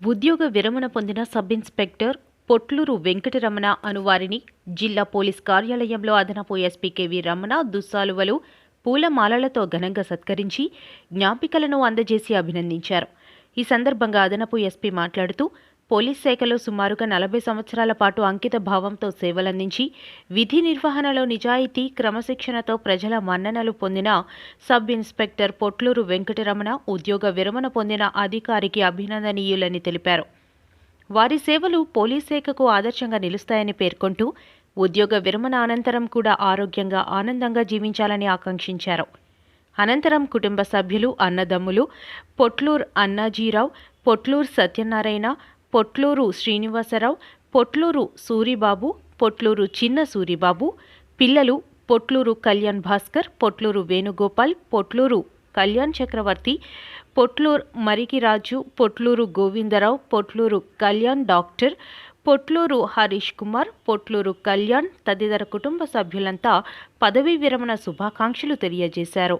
ఉద్యోగ విరమణ పొందిన సబ్ ఇన్స్పెక్టర్ పొట్లూరు వెంకటరమణ అనువారిని జిల్లా పోలీస్ కార్యాలయంలో అదనపు ఎస్పీ కెవి రమణ దుస్సాలువలు పూలమాలలతో ఘనంగా సత్కరించి జ్ఞాపికలను అందజేసి అభినందించారు. ఈ సందర్భంగా అదనపు ఎస్పీ మాట్లాడుతూ పోలీస్ శాఖలో సుమారుగా నలభై సంవత్సరాల పాటు అంకిత భావంతో సేవలందించి విధి నిర్వహణలో నిజాయితీ క్రమశిక్షణతో ప్రజల మన్ననలు పొందిన సబ్ ఇన్స్పెక్టర్ పొట్లూరు వెంకటరమణ ఉద్యోగ విరమణ పొందిన అధికారికి అభినందనీయులని తెలిపారు. వారి సేవలు పోలీస్ శాఖకు ఆదర్శంగా నిలుస్తాయని పేర్కొంటూ ఉద్యోగ విరమణ అనంతరం కూడా ఆరోగ్యంగా ఆనందంగా జీవించాలని ఆకాంక్షించారు. అనంతరం కుటుంబ సభ్యులు అన్నదమ్ములు పొట్లూర్ అన్నాజీరావు పొట్లూర్ సత్యనారాయణ పొట్లూరు శ్రీనివాసరావు పొట్లూరు సూరిబాబు పొట్లూరు చిన్న సూరిబాబు పిల్లలు పొట్లూరు కళ్యాణ్ భాస్కర్ పొట్లూరు వేణుగోపాల్ పొట్లూరు కళ్యాణ్ చక్రవర్తి పొట్లూరు మరికిరాజు పొట్లూరు గోవిందరావు పొట్లూరు కళ్యాణ్ డాక్టర్ పొట్లూరు హరీష్ కుమార్ పొట్లూరు కళ్యాణ్ తదితర కుటుంబ సభ్యులంతా పదవీ విరమణ శుభాకాంక్షలు తెలియజేశారు.